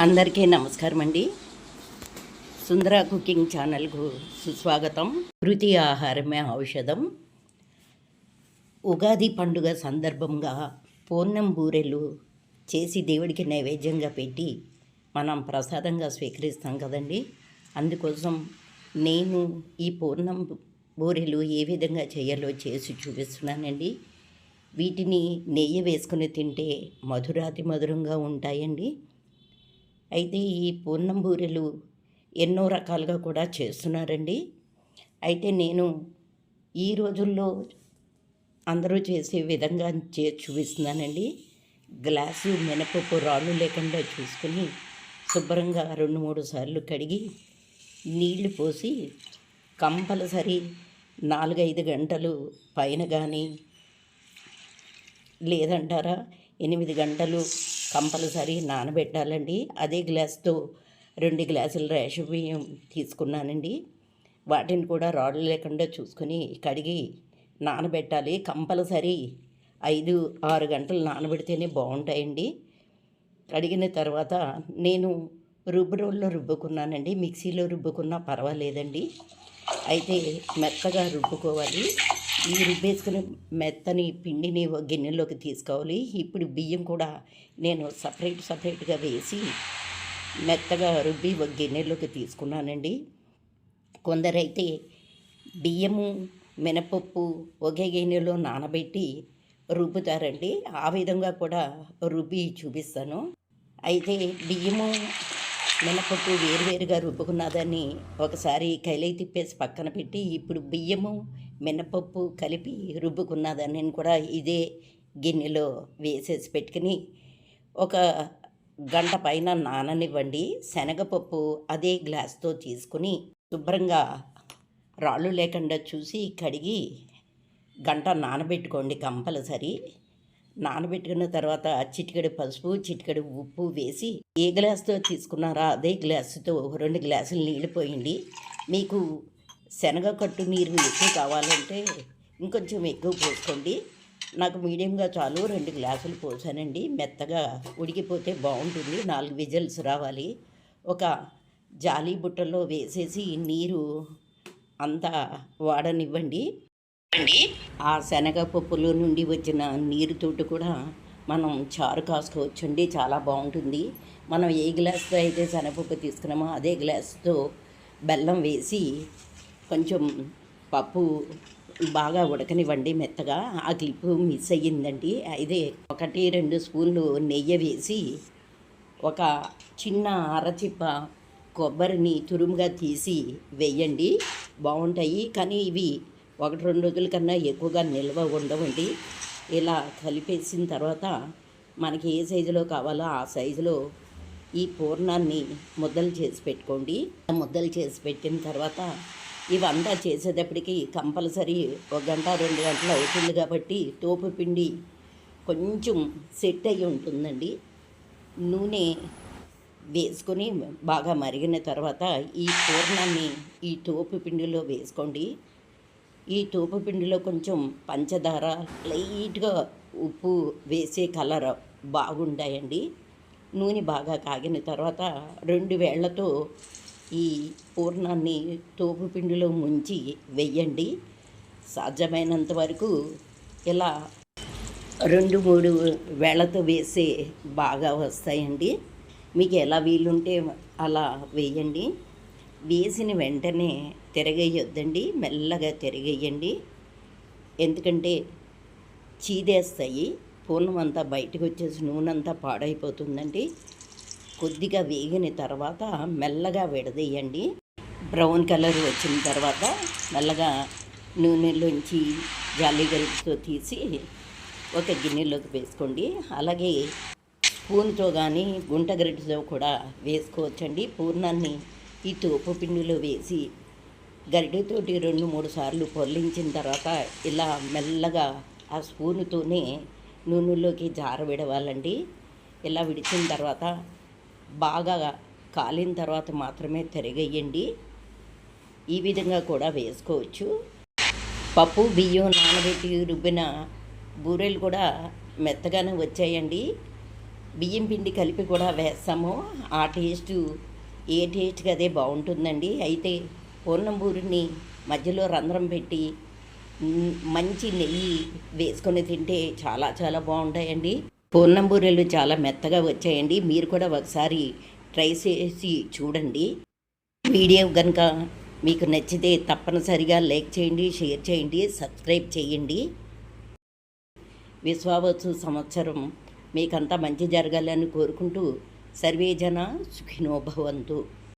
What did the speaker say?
అందరికీ నమస్కారం అండి. సుందర కుకింగ్ ఛానల్కు సుస్వాగతం. కృతి ఆహారమే ఔషధం. ఉగాది పండుగ సందర్భంగా పూర్ణం బూరెలు చేసి దేవుడికి నైవేద్యంగా పెట్టి మనం ప్రసాదంగా స్వీకరిస్తాం కదండి. అందుకోసం నేను ఈ పూర్ణం బూరెలు ఏ విధంగా చేయాలో చేసి చూపిస్తున్నానండి. వీటిని నెయ్యి వేసుకుని తింటే మధురాతి మధురంగా ఉంటాయండి. అయితే ఈ పూర్ణం బూరెలు ఎన్నో రకాలుగా కూడా చేస్తున్నారండి. అయితే నేను ఈ రోజుల్లో అందరూ చేసే విధంగా చే చూపిస్తున్నానండి. గ్లాసు మినపప్పు రాళ్ళు లేకుండా చూసుకుని శుభ్రంగా రెండు మూడు సార్లు కడిగి నీళ్ళు పోసి కంపల్సరీ నాలుగైదు గంటలు పైన కానీ లేదంటారా ఎనిమిది గంటలు కంపల్సరీ నానబెట్టాలండి. అదే గ్లాస్తో రెండు గ్లాసుల రేషన్ బియ్యం తీసుకున్నానండి. వాటిని కూడా రాళ్ళు లేకుండా చూసుకొని కడిగి నానబెట్టాలి. కంపల్సరీ ఐదు ఆరు గంటలు నానబెడితేనే బాగుంటాయండి. కడిగిన తర్వాత నేను రుబ్బు రోల్లో రుబ్బుకున్నానండి. మిక్సీలో రుబ్బుకున్నా పర్వాలేదండి. అయితే మెత్తగా రుబ్బుకోవాలి. ఈ రుబ్బేసుకుని మెత్తని పిండిని ఒక గిన్నెలోకి తీసుకోవాలి. ఇప్పుడు బియ్యం కూడా నేను సపరేట్ సపరేట్గా వేసి మెత్తగా రుబ్బి ఒక గిన్నెలోకి తీసుకున్నానండి. కొందరైతే బియ్యము మినపప్పు ఒకే గిన్నెలో నానబెట్టి రుబ్బుతారండి. ఆ విధంగా కూడా రుబ్బి చూపిస్తాను. అయితే బియ్యము మినపప్పు వేరువేరుగా రుబ్బుకున్నదాన్ని ఒకసారి కైలై తిప్పేసి పక్కన పెట్టి ఇప్పుడు బియ్యము మినపప్పు కలిపి రుబ్బుకున్నదాన్ని కూడా ఇదే గిన్నెలో వేసేసి పెట్టుకుని ఒక గంట పైన నాననివ్వండి. శనగపప్పు అదే గ్లాస్తో తీసుకుని శుభ్రంగా రాళ్ళు లేకుండా చూసి కడిగి గంట నానబెట్టుకోండి కంపల్సరీ. నానబెట్టుకున్న తర్వాత చిటికెడు పసుపు చిటికెడు ఉప్పు వేసి ఏ గ్లాస్తో తీసుకున్నారా అదే గ్లాసుతో రెండు గ్లాసులు నీళ్ళు పోయండి. మీకు శనగ కట్టు నీరు ఎక్కువ కావాలంటే ఇంకొంచెం ఎక్కువ పోసుకోండి. నాకు మీడియంగా చాలు రెండు గ్లాసులు పోసానండి. మెత్తగా ఉడికిపోతే బాగుంటుంది. నాలుగు విజిల్స్ రావాలి. ఒక జాలి బుట్టలో వేసేసి నీరు అంతా వాడనివ్వండి. ఆ శనగపప్పులో నుండి వచ్చిన నీరుతోటి కూడా మనం చారు కాసుకోవచ్చండి. చాలా బాగుంటుంది. మనం ఏ గ్లాస్తో అయితే శనగపప్పు తీసుకున్నామో అదే గ్లాస్తో బెల్లం వేసి కొంచెం పప్పు బాగా ఉడకనివ్వండి మెత్తగా. ఆ క్లిప్ మిస్ అయ్యిందండి. అయితే ఒకటి రెండు స్పూన్లు నెయ్యి వేసి ఒక చిన్న అరచిప్ప కొబ్బరిని తురుముగా తీసి వేయండి. బాగుంటాయి. కానీ ఇవి ఒకటి రెండు రోజుల కన్నా ఎక్కువగా నిల్వ ఉండవండి. ఇలా కలిపేసిన తర్వాత మనకి ఏ సైజులో కావాలో ఆ సైజులో ఈ పూర్ణాన్ని ముద్దలు చేసి పెట్టుకోండి. ముద్దలు చేసి పెట్టిన తర్వాత ఇవంతా చేసేటప్పటికి కంపల్సరీ ఒక గంట రెండు గంటలు అవుతుంది కాబట్టి తోపు పిండి కొంచెం సెట్ అయ్యి ఉంటుందండి. నూనె వేసుకొని బాగా మరిగిన తర్వాత ఈ పూర్ణాన్ని ఈ తోపు పిండిలో వేసుకోండి. ఈ తోపు పిండిలో కొంచెం పంచదార లైట్గా ఉప్పు వేసే కలర్ బాగుంటాయండి. నూనె బాగా కాగిన తర్వాత రెండు వేళ్ళతో ఈ పూర్ణాన్ని తోపు పిండిలో ముంచి వెయ్యండి. సాధ్యమైనంత వరకు ఇలా రెండు మూడు వేళతో వేసే బాగా వస్తాయండి. మీకు ఎలా వీలుంటే అలా వేయండి. వేసిన వెంటనే తిరగేయొద్దండి. మెల్లగా తిరగేయండి. ఎందుకంటే చీదేస్తాయి. పూర్ణం అంతా బయటకు వచ్చేసి నూనె అంతా పాడైపోతుందండి. కొద్దిగా వేగిన తర్వాత మెల్లగా విడదీయండి. బ్రౌన్ కలర్ వచ్చిన తర్వాత మెల్లగా నూనెలోంచి జాలి గరిటతో తీసి ఒక గిన్నెలోకి వేసుకోండి. అలాగే స్పూన్తో కానీ గుంట గరిటతో కూడా వేసుకోవచ్చండి. పూర్ణాన్ని ఈ తోపు పిండిలో వేసి గరిటెతోటి రెండు మూడు సార్లు పొల్లించిన తర్వాత ఇలా మెల్లగా ఆ స్పూనుతోనే నూనెలోకి జార విడవాలండి ఇలా విడిచిన తర్వాత బాగా కాలిన తర్వాత మాత్రమే తిరగేయండి. ఈ విధంగా కూడా వేసుకోవచ్చు. పప్పు బియ్యం నానబెట్టి రుబ్బిన బూరెలు కూడా మెత్తగానే వచ్చాయండి. బియ్యం పిండి కలిపి కూడా వేస్తాము. ఆ టేస్ట్ ఏ టేస్ట్కి అదే బాగుంటుందండి. అయితే పూర్ణం బూరిని మధ్యలో రంధ్రం పెట్టి మంచి నెయ్యి వేసుకొని తింటే చాలా చాలా బాగుంటాయండి. పూర్ణంబూరెలు చాలా మెత్తగా వచ్చాయండి. మీరు కూడా ఒకసారి ట్రై చేసి చూడండి. వీడియో కనుక మీకు నచ్చితే తప్పనిసరిగా లైక్ చేయండి షేర్ చేయండి సబ్స్క్రైబ్ చేయండి. విశ్వావసు సంవత్సరం మీకంతా మంచి జరగాలని కోరుకుంటూ సర్వేజన సుఖినోభవంతు